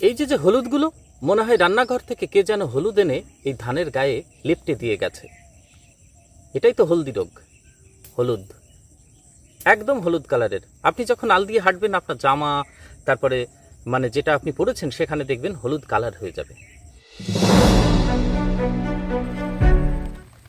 এই যে যে হলুদগুলো মনে হয় রান্নাঘর থেকে কে যেন হলুদ এনে এই ধানের গায়ে লেপটে দিয়ে গেছে। এটাই তো হলদি রোগ হলুদ। একদম হলুদ কালারের। আপনি যখন আল দিয়ে হাঁটবেন আপনার জামা তারপরে মানে যেটা আপনি পরেছেন সেখানে দেখবেন হলুদ কালার হয়ে যাবে।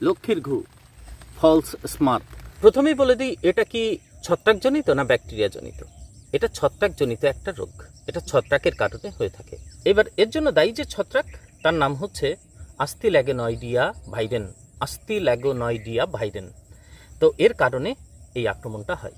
লক্ষ্মীর ঘু ফলস স্মার্ট। প্রথমেই বলে দিই এটা কি ছত্রাকজনিত না ব্যাকটেরিয়া জনিত এটা ছত্রাকজনিত একটা রোগ। ছত্রাকের কারণে হয়ে থাকে। এবার এর জন্য দায়ী যে ছত্রাক, তার নাম হচ্ছে আস্তি ল্যাগোনয়ডিয়া ভাইরেন আস্তি ল্যাগোনয়ডিয়া ভাইরেন। তো এর কারণে এই আক্রমণটা হয়।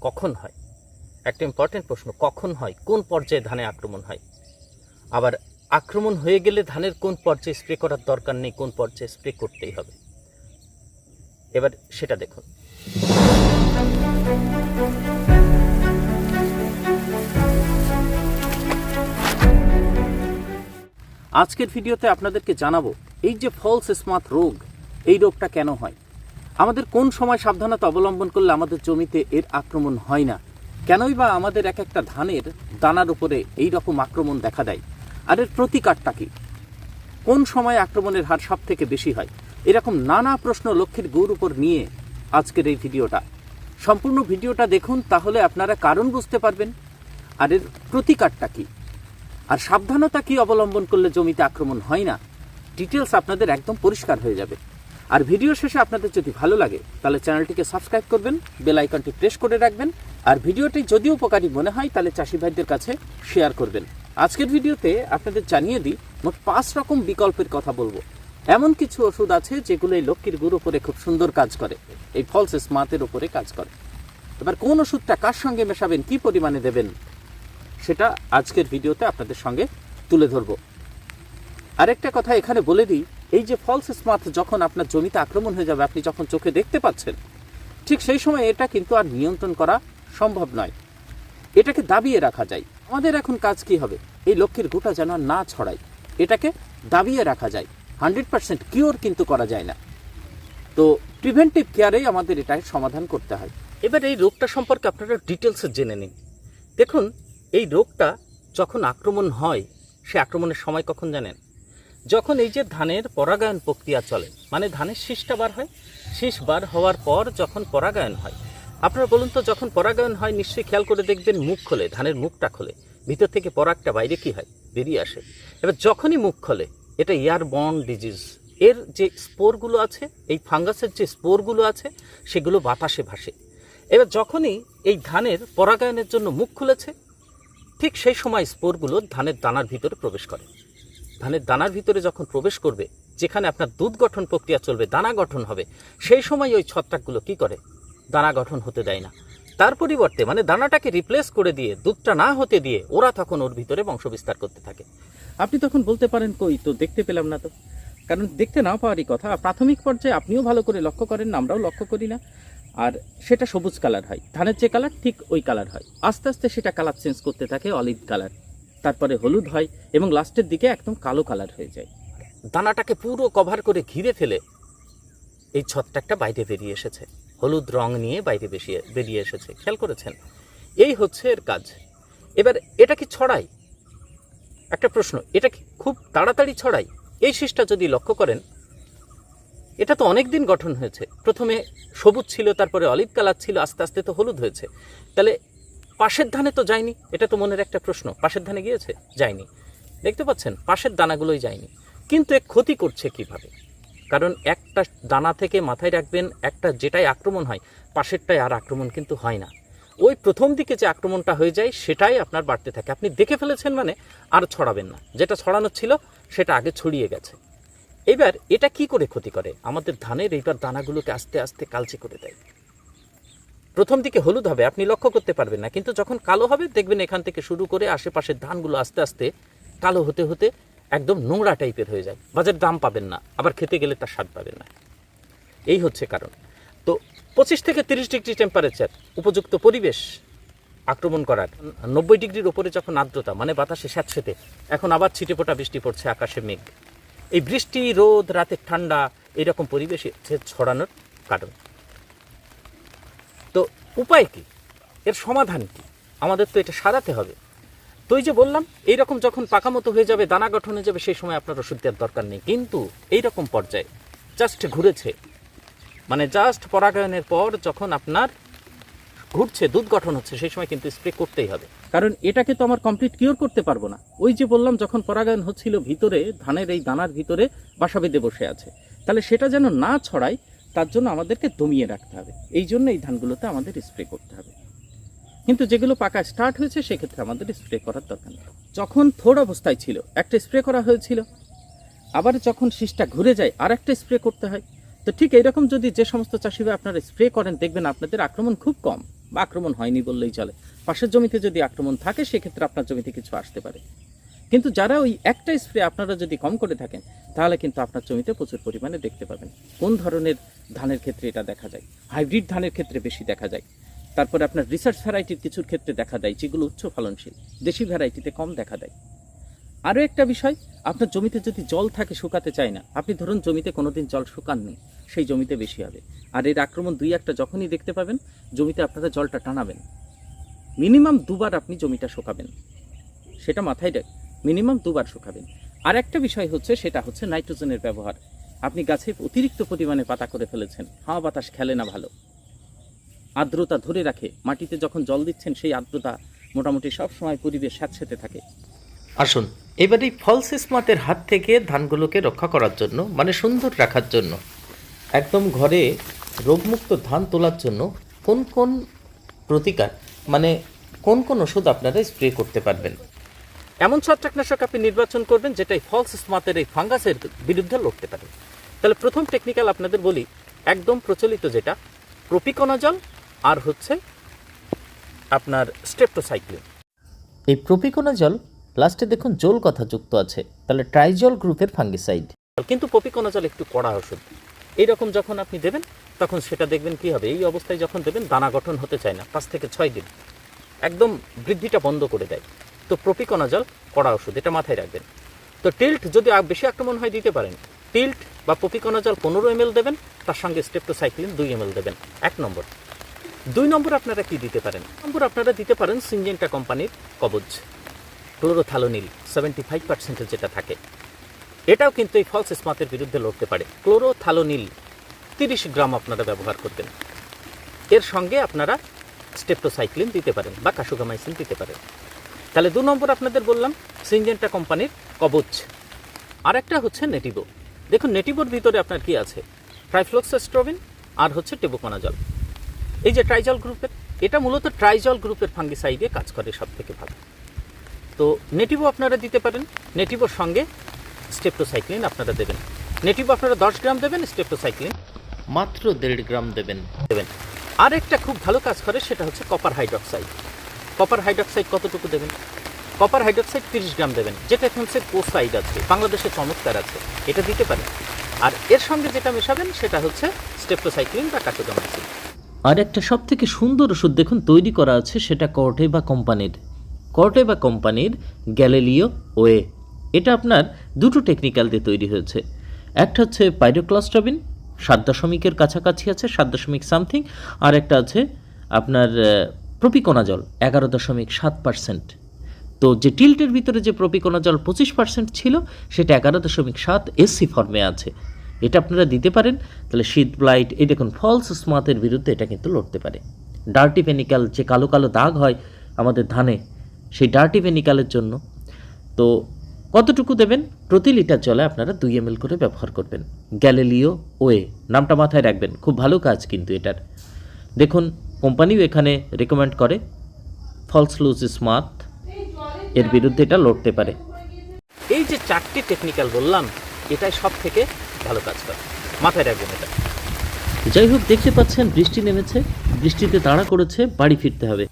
কখন হয়? একটা ইম্পর্টেন্ট প্রশ্ন, কখন হয়? কোন পর্যায়ে ধানে আক্রমণ হয়? আবার আক্রমণ হয়ে গেলে ধানের কোন পর্যায়ে স্প্রে করার দরকার নেই, কোন পর্যায়ে স্প্রে করতেই হবে? এবার সেটা দেখুন। আজকের ভিডিওতে আপনাদেরকে জানাব, এই যে ফলস স্মার্ট রোগ, এই রোগটা কেন হয়? আমাদের কোন সময় সাবধানতা অবলম্বন করলে আমাদের জমিতে এর আক্রমণ হয় না? কেনই বা আমাদের এক একটা ধানের দানার উপরে এই রকম আক্রমণ দেখা দেয়? আর এর প্রতিকারটা কি? কোন সময় আক্রমণের হার সব থেকে বেশি হয়? এরকম নানা প্রশ্ন লক্ষ্যের গৌর উপর নিয়ে আজকের এই ভিডিওটা। সম্পূর্ণ ভিডিওটা দেখুন, তাহলে আপনারা কারণ বুঝতে পারবেন। আর এর প্রতিকারটা কি? আর সাবধানতা কি অবলম্বন করলে জমিতে আক্রমণ হয় না? ডিটেলস আপনাদের একদম পরিষ্কার হয়ে যাবে। আর ভিডিও শেষে আপনাদের যদি ভালো লাগে, তাহলে চ্যানেলটিকে সাবস্ক্রাইব করবেন, বেল আইকনটি প্রেস করে রাখবেন, আর ভিডিওটি যদি উপকারী মনে হয়, তাহলে চাষি ভাইদের কাছে শেয়ার করবেন। আজকের ভিডিওতে আপনাদের জানিয়ে দিই, মোট পাঁচ রকম বিকল্পের কথা বলব। এমন কিছু ওষুধ আছে যেগুলো এই লক্ষ্মীর গুড় উপরে খুব সুন্দর কাজ করে, এই ফলস স্মার্টের উপরে কাজ করে। এবার কোন ওষুধটা কার সঙ্গে মেশাবেন, কি পরিমাণে দেবেন? সেটা আজকের ভিডিওতে আপনাদের সঙ্গে তুলে ধরব। আরেকটা কথা এখানে বলে দিই, এই যে ফলস স্মার্ট যখন আপনার জমিতে আক্রমণ হয়ে যাবে, আপনি যখন চোখে দেখতে পাচ্ছেন, ঠিক সেই সময় এটা কিন্তু আর নিয়ন্ত্রণ করা সম্ভব নয়। এটাকে দাবিয়ে রাখা যায়। আমাদের এখন কাজ কি হবে? এই লক্ষ্যের গোটা যেন না ছড়ায়। এটাকে দাবিয়ে রাখা যায়। হান্ড্রেড পার্সেন্ট কিওর কিন্তু করা যায় না। তো প্রিভেন্টিভ কেয়ারেই আমাদের এটার সমাধান করতে হয়। এবার এই রোগটা সম্পর্কে আপনারা ডিটেলসে জেনে নিন। দেখুন এই রোগটা যখন আক্রমণ হয়, সে আক্রমণের সময় কখন জানেন? যখন এই যে ধানের পরাগায়ন প্রক্রিয়া চলে মানে ধানের শীষটা বার হয়, শীষ বার হওয়ার পর যখন পরাগায়ন হয়, আপনারা বলুন তো যখন পরাগায়ন হয়, নিশ্চয়ই খেয়াল করে দেখবেন মুখ খোলে, ধানের মুখটা খোলে, ভিতর থেকে পরাগটা বাইরে কি হয়? বেরিয়ে আসে। এবার যখনই মুখ খোলে, এটা ইয়ার বন ডিজিজ। এর যে স্পোরগুলো আছে, এই ফাঙ্গাসের যে স্পোরগুলো আছে, সেগুলো বাতাসে ভাসে। এবার যখনই এই ধানের পরাগায়নের জন্য মুখ খুলেছে ঠিক সেই সময় স্পোরগুলো ধানের দানার ভিতরে প্রবেশ করে। ধানের দানার ভিতরে যখন প্রবেশ করবে যেখানে আপনার দুধ গঠন প্রক্রিয়া চলবে দানা গঠন হবে সেই সময় ওই ছত্রাকগুলো কি করে? দানা গঠন হতে দেয় না। তার পরিবর্তে মানে দানাটাকে রিপ্লেস করে দিয়ে দুধটা না হতে দিয়ে ওরা তখন ওর ভিতরে বংশবিস্তার করতে থাকে। আপনি তখন বলতে পারেন কই তো দেখতে পেলাম না তো। কারণ দেখতে না পাওয়ারই কথা প্রাথমিক পর্যায়ে আপনিও ভালো করে লক্ষ্য করেন না, আমরাও লক্ষ্য করি না। আর সেটা সবুজ কালার হয়। ধানের যে কালার, ঠিক ওই কালার হয়। আস্তে আস্তে সেটা কালার চেঞ্জ করতে থাকে অলিভ কালার। তারপরে হলুদ হয় এবং লাস্টের দিকে একদম কালো কালার হয়ে যায়। দানাটাকে পুরো কভার করে ঘিরে ফেলে এই ছত্রাকটা বাইরে বেরিয়ে এসেছে। হলুদ রং নিয়ে বাইরে বেশিয়ে বেরিয়ে এসেছে। খেয়াল করেছেন? এই হচ্ছে এর কাজ। এবার এটা কি ছড়াই? একটা প্রশ্ন। এটা কি খুব তাড়াতাড়ি ছড়াই? এই শীষটা যদি লক্ষ্য করেন এটা তো অনেক দিন গঠন হয়েছে। প্রথমে সবুজ ছিল, তারপরে অলিভ কালার ছিল, আস্তে আস্তে তো হলুদ হয়েছে। তাহলে পাশের ধানে তো যায়নি? এটা তো মনের একটা প্রশ্ন। পাশের ধানে গিয়েছে? যায়নি। দেখতে পাচ্ছেন, পাশের দানাগুলোই যায়নি। কিন্তু এ ক্ষতি করছে কীভাবে? কারণ একটা দানা থেকে মাথায় রাখবেন, একটা যেটাই আক্রমণ হয়, পাশেরটায় আর আক্রমণ কিন্তু হয় না। ওই প্রথম দিকে যে আক্রমণটা হয়ে যায়, সেটাই আপনার বাড়তে থাকে। আপনি দেখে ফেলেছেন মানে আর ছড়াবেন না। যেটা ছড়ানো ছিল, সেটা আগে ছড়িয়ে গেছে। এবার এটা কি করে ক্ষতি করে? আমাদের ধানের এইবার দানাগুলোকে আস্তে আস্তে কালচে করে দেয়। প্রথম দিকে হলুদ হবে, আপনি লক্ষ্য করতে পারবেন না, কিন্তু যখন কালো হবে, দেখবেন এখান থেকে শুরু করে আশেপাশের ধানগুলো আস্তে আস্তে কালো হতে হতে একদম নোংরা টাইপের হয়ে যায়। বাজার দাম পাবেন না, আবার খেতে গেলে তার স্বাদ পাবেন না। এই হচ্ছে কারণ। তো পঁচিশ থেকে তিরিশ ডিগ্রি টেম্পারেচার উপযুক্ত পরিবেশ আক্রমণ করার। নব্বই ডিগ্রির ওপরে যখন আর্দ্রতা মানে বাতাসে স্যাঁতসেতে, এখন আবার ছিটেফোঁটা বৃষ্টি পড়ছে, আকাশে মেঘ। এই বৃষ্টি, রোদ রাতের ঠান্ডা এরকম পরিবেশে ছড়ানোর কারণ। তো উপায় কি? এর সমাধান কি? আমাদের তো এটা সারাতে হবে। তো এই যে বললাম, এইরকম যখন পাকা মতো হয়ে যাবে, দানা গঠন হয়ে যাবে, সেই সময় আপনার ওষুধ দেওয়ার দরকার নেই। কিন্তু এইরকম পর্যায়ে জাস্ট ঘুরেছে মানে জাস্ট পরাগায়নের পর যখন আপনার ঘুরছে, দুধ গঠন হচ্ছে, সেই সময় কিন্তু স্প্রে করতেই হবে। কারণ এটাকে তো আমার কমপ্লিট কিওর করতে পারব না। ওই যে বললাম, যখন পরাগায়ন হচ্ছিল ভিতরে, ধানের এই দানার ভিতরে বাসা বেঁধে বসে আছে। তাহলে সেটা যেন না ছড়ায়, তার জন্য আমাদেরকে দমিয়ে রাখতে হবে। এই জন্য এই ধানগুলোতে আমাদের স্প্রে করতে হবে। কিন্তু যেগুলো পাকা স্টার্ট হয়েছে, সেক্ষেত্রে আমাদের স্প্রে করার দরকার নেই। যখন থোড় অবস্থায় ছিল, একটা স্প্রে করা হয়েছিল। আবার যখন শীষটা ঘুরে যায় আর একটা স্প্রে করতে হয়। তো ঠিক এইরকম যদি যে সমস্ত চাষি ভাই আপনারা স্প্রে করেন, দেখবেন আপনাদের আক্রমণ খুব কম। বা আক্রমণ হয়নি বললেই চলে। পাশের জমিতে যদি আক্রমণ থাকে, সেক্ষেত্রে আপনার জমিতে কিছু আসতে পারে। কিন্তু যারা ওই একটা স্প্রে আপনারা যদি কম করে থাকেন, তাহলে কিন্তু আপনার জমিতে প্রচুর পরিমাণে দেখতে পাবেন। কোন ধরনের ধানের ক্ষেত্রে এটা দেখা যায়? হাইব্রিড ধানের ক্ষেত্রে বেশি দেখা যায়। তারপরে আপনার রিসার্চ ভ্যারাইটির কিছুর ক্ষেত্রে দেখা দেয় যেগুলো উচ্চ ফলনশীল, দেশি ভ্যারাইটিতে কম দেখা দেয়। আরও একটা বিষয়, আপনার জমিতে যদি জল থাকে, শুকাতে চায় না, আপনি ধরুন জমিতে কোনোদিন জল শুকাননি, সেই জমিতে বেশি হবে। আর এর আক্রমণ দুই একটা যখনই দেখতে পাবেন জমিতে আপনারা জলটা টানাবেন। মিনিমাম দুবার আপনি জমিটা শুকাবেন। সেটা মাথায় রাখ, মিনিমাম দুবার শুকাবেন। আর একটা বিষয় হচ্ছে, সেটা হচ্ছে নাইট্রোজেনের ব্যবহার। আপনি গাছে অতিরিক্ত পরিমাণে পাতা করে ফেলেছেন, হাওয়া বাতাস খেলে না ভালো। আর্দ্রতা ধরে রাখে, মাটিতে যখন জল দিচ্ছেন, সেই আর্দ্রতা মোটামুটি সব সময় পরিবেশ স্যাঁতসেঁতে থাকে। আসুন, এবার এই ফলস স্মার্টের হাত থেকে ধানগুলোকে রক্ষা করার জন্য মানে সুন্দর রাখার জন্য, একদম ঘরে রোগমুক্ত ধান তোলার জন্য কোন কোন প্রতিকার মানে কোন কোন ওষুধ আপনারা স্প্রে করতে পারবেন? এমন ছত্রাকনাশক আপনি নির্বাচন করবেন যেটা এই ফলস স্মার্টের এই ফাঙ্গাসের বিরুদ্ধে লড়তে পারে তাহলে প্রথম টেকনিক্যাল আপনাদের বলি একদম প্রচলিত যেটা প্রপিকোনাজল আর হচ্ছে আপনার স্টেপটোসাইক্লিন এই প্রপিকোনাজল লাস্টে দেখুন জল কথা যুক্ত আছে তাহলে ট্রাইজল গ্রুপের ফাঙ্গিসাইড কিন্তু পপিকোনাজল একটু কড়া ওষুধ। এইরকম যখন আপনি দেবেন, তখন সেটা দেখবেন কি হবে? এই অবস্থায় যখন দেবেন, দানা গঠন হতে চায় না। পাঁচ থেকে ছয় দিন। একদম বৃদ্ধিটা বন্ধ করে দেয়। তো প্রপিকোনাজল কড়া ওষুধ, এটা মাথায় রাখবেন। তো টিল্ট যদি বেশি আক্রমণ হয়, দিতে পারেন। টিল্ট বা পপিকোনাজল পনেরো এম দেবেন, তার সঙ্গে স্টেপটোসাইক্লিন দুই এম দেবেন। এক নম্বর। দুই নম্বর আপনারা কি দিতে পারেন? নম্বর আপনারা দিতে পারেন সিনজেন্টা কোম্পানির কবজ। ক্লোরোথ্যালোনিল সেভেন্টি ফাইভ পার্সেন্টের যেটা থাকে। এটাও কিন্তু এই ফলস স্মাতের বিরুদ্ধে লড়তে পারে। ক্লোরোথ্যালোনিল তিরিশ গ্রাম আপনারা ব্যবহার করবেন। এর সঙ্গে আপনারা স্টেপটোসাইক্লিন দিতে পারেন বা কাশুগামাইসিন দিতে পারেন। তাহলে দু নম্বর আপনাদের বললাম, সিনজেন্টা কোম্পানির কবচ। আর একটা হচ্ছে নেটিভো দেখুন নেটিভোর ভিতরে আপনার কি আছে? ট্রাইফ্লোক্সাস্ট্রোবিন আর হচ্ছে টেবোকোনাজল। এই যে ট্রাইজল গ্রুপের, এটা মূলত ট্রাইজল গ্রুপের ফাঙ্গিসাইডে কাজ করে সব থেকে ভালো। তো নেটিভো আপনারা দিতে পারেন নেটিভোর সঙ্গে স্টেপটোসাইক্লিন আপনারা দেবেন। নেটিভ আপনারা দশ গ্রাম দেবেন, স্টেপটোসাইক্লিন মাত্র দেড় গ্রাম দেবেন। দেবেন। আর একটা খুব ভালো কাজ করে, সেটা হচ্ছে কপার হাইড্রক্সাইড। কপার হাইড্রক্সাইড কতটুকু দেবেন? কপার হাইড্রক্সাইড তিরিশ গ্রাম দেবেন। যেটা এখন হচ্ছে কোসাইড আছে, বাংলাদেশে চমৎকার আছে, এটা দিতে পারেন। আর এর সঙ্গে যেটা মেশাবেন, সেটা হচ্ছে স্টেপটোসাইক্লিন বা কাটোগামাইসিন আর একটা সব থেকে সুন্দর ওষুধ দেখুন, তৈরি করা আছে সেটা কর্টে বা কোম্পানির। কর্টে বা কোম্পানির গ্যালেলিও ওয়ে। এটা আপনার দুটো টেকনিক্যাল দিয়ে তৈরি হয়েছে। একটা হচ্ছে পাইরোক্লাস্টাবিন সাত দশমিকের কাছাকাছি আছে সাত দশমিক সামথিং আর একটা আছে আপনার প্রপিকোনাজল এগারো দশমিক সাত পার্সেন্ট তো যে টিল্টের ভিতরে যে প্রপিকোনাজল পঁচিশ পার্সেন্ট ছিল, সেটা এগারো দশমিক সাত এসসি ফর্মে আছে। এটা আপনারা দিতে পারেন, তাহলে শীত ব্লাইট এই দেখুন ফলস স্মাতের বিরুদ্ধে এটা কিন্তু লড়তে পারে। ডার্টি পেনিক্যাল যে কালো কালো দাগ হয় আমাদের ধানে, সেই ডার্টি পেনিক্যালের জন্য। তো কতটুকু দেবেন? প্রতি লিটার জলে আপনারা দুই এম করে ব্যবহার করবেন। গ্যালেলিও ওয়ে নামটা মাথায় রাখবেন। খুব ভালো কাজ কিন্তু এটার। দেখুন কোম্পানিও এখানে রেকমেন্ড করে। ফলস লুজ স্মার্ট এর বিরুদ্ধে এটা লড়তে পারে। এই যে চারটি টেকনিক্যাল বললাম এটাই সব থেকে ভালো কাজ করে। মাথায় রাখবেন এটা। যাই হোক দেখতে পাচ্ছেন বৃষ্টি নেমেছে। বৃষ্টিতে তাড়া করেছে বাড়ি ফিরতে হবে।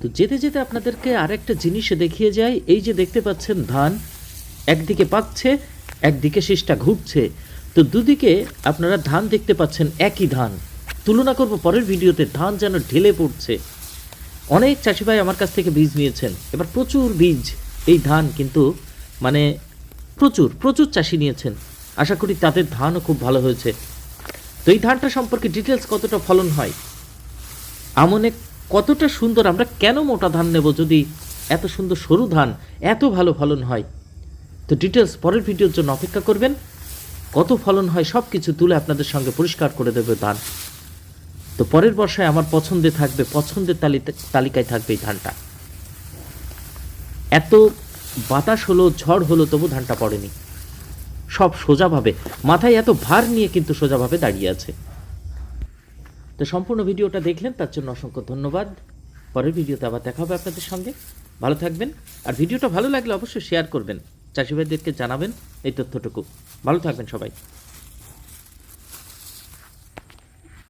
তো যেতে যেতে আপনাদেরকে আরেকটা জিনিস দেখিয়ে যায় এই যে দেখতে পাচ্ছেন ধান। একদিকে পাচ্ছে একদিকে শীষটা ঘুরছে। তো দুদিকে আপনারা ধান দেখতে পাচ্ছেন একই ধান। তুলনা করব পরের ভিডিওতে, ধান যেন ঢেলে পড়ছে। অনেক চাষি ভাই আমার কাছ থেকে বীজ নিয়েছেন। এবার প্রচুর বীজ এই ধান কিন্তু মানে প্রচুর প্রচুর চাষি নিয়েছেন। আশা করি তাদের ধানও খুব ভালো হয়েছে। তো এই ধানটা সম্পর্কে ডিটেলস কতটা ফলন হয়? আমনে কতটা সুন্দর, আমরা কেন মোটা ধান নেব যদি এত সুন্দর সরু ধান, এত ভালো ফলন হয়? তো ডিটেলস পরের ভিডিওর জন্য অপেক্ষা করবেন। কত ফলন হয় সব কিছু তুলে আপনাদের সঙ্গে পরিষ্কার করে দেবে ধান। তো পরের বর্ষায় আমার পছন্দে থাকবে, পছন্দের তালিকা তালিকায় থাকবে এই ধানটা। এত বাতাস হলো, ঝড় হলো, তবু ধানটা পড়েনি। সব সোজাভাবে, মাথায় এত ভার নিয়ে কিন্তু সোজাভাবে দাঁড়িয়ে আছে। তো সম্পূর্ণ ভিডিওটা দেখলেন, তার জন্য অসংখ্য ধন্যবাদ। পরের ভিডিওতে আবার দেখা হবে আপনাদের সঙ্গে। ভালো থাকবেন। আর ভিডিওটা ভালো লাগলে অবশ্যই শেয়ার করবেন। চাষি ভাইদেরকে জানাবেন এই তথ্যটুকু। ভালো থাকবেন সবাই।